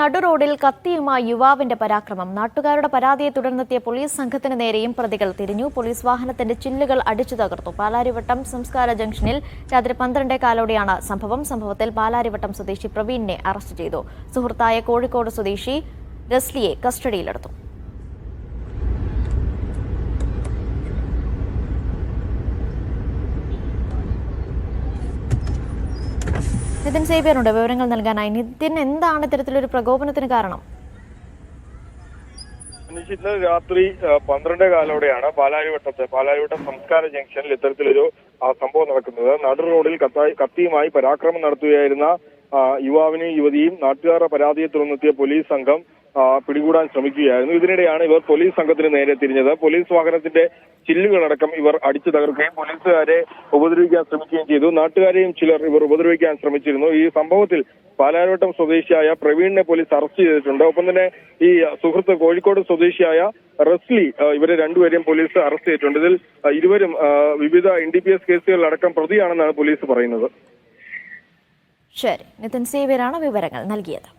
നടുറോഡിൽ കത്തിയുമായി യുവാവിന്റെ പരാക്രമം. നാട്ടുകാരുടെ പരാതിയെ തുടർന്നെത്തിയ പോലീസ് സംഘത്തിന് നേരെയും പ്രതികൾ തിരിഞ്ഞു. പോലീസ് വാഹനത്തിന്റെ ചില്ലുകൾ അടിച്ചു തകർത്തു. പാലാരിവട്ടം സംസ്കാര ജംഗ്ഷനിൽ രാത്രി പന്ത്രണ്ടേ കാലോടെയാണ് സംഭവം. സംഭവത്തിൽ പാലാരിവട്ടം സ്വദേശി പ്രവീണിനെ അറസ്റ്റ് ചെയ്തു. സുഹൃത്തായ കോഴിക്കോട് സ്വദേശി റസ്ലിയെ കസ്റ്റഡിയിലെടുത്തു. നിതിൻ സേവ്യറുണ്ട്. വിവരങ്ങൾ നൽകാനായി. നിതിൻ എന്താണ് ഇത്തരത്തിലൊരു പ്രകോപനത്തിന് കാരണം? ഇന്ന് രാത്രി പന്ത്രണ്ട് കാലോടെയാണ് പാലാരിവട്ടത്ത് പാലാരിവട്ടം സംസ്കാര ജംഗ്ഷനിൽ ഇത്തരത്തിലൊരു സംഭവം നടക്കുന്നത്. നടു റോഡിൽ കത്തായി കത്തിയുമായി പരാക്രമം നടത്തുകയായിരുന്ന യുവാവിനെയും യുവതിയും നാട്ടുകാരുടെ പരാതിയെ തുടർന്നെത്തിയ പോലീസ് സംഘം പിടികൂടാൻ ശ്രമിക്കുകയായിരുന്നു. ഇതിനിടെയാണ് ഇവർ പോലീസ് സംഘത്തിന് നേരെ തിരിഞ്ഞത്. പോലീസ് വാഹനത്തിന്റെ ചില്ലുകളടക്കം ഇവർ അടിച്ചു തകർക്കുകയും പോലീസുകാരെ ഉപദ്രവിക്കാൻ ശ്രമിക്കുകയും ചെയ്തു. നാട്ടുകാരെയും ചിലർ ഇവർ ഉപദ്രവിക്കാൻ ശ്രമിച്ചിരുന്നു. ഈ സംഭവത്തിൽ പാലാരോട്ടം സ്വദേശിയായ പ്രവീണിനെ പോലീസ് അറസ്റ്റ് ചെയ്തിട്ടുണ്ട്. ഒപ്പം തന്നെ ഈ സുഹൃത്ത് കോഴിക്കോട് സ്വദേശിയായ റസ്ലി ഇവരെ രണ്ടുപേരെയും പോലീസ് അറസ്റ്റ് ചെയ്തിട്ടുണ്ട്. ഇതിൽ ഇരുവരും വിവിധ എൻ ഡി പി എസ് കേസുകളിലടക്കം പ്രതിയാണെന്നാണ് പോലീസ് പറയുന്നത്. ശരി. നിതിൻ സേവ്യരാണ് വിവരങ്ങൾ നൽകിയത്.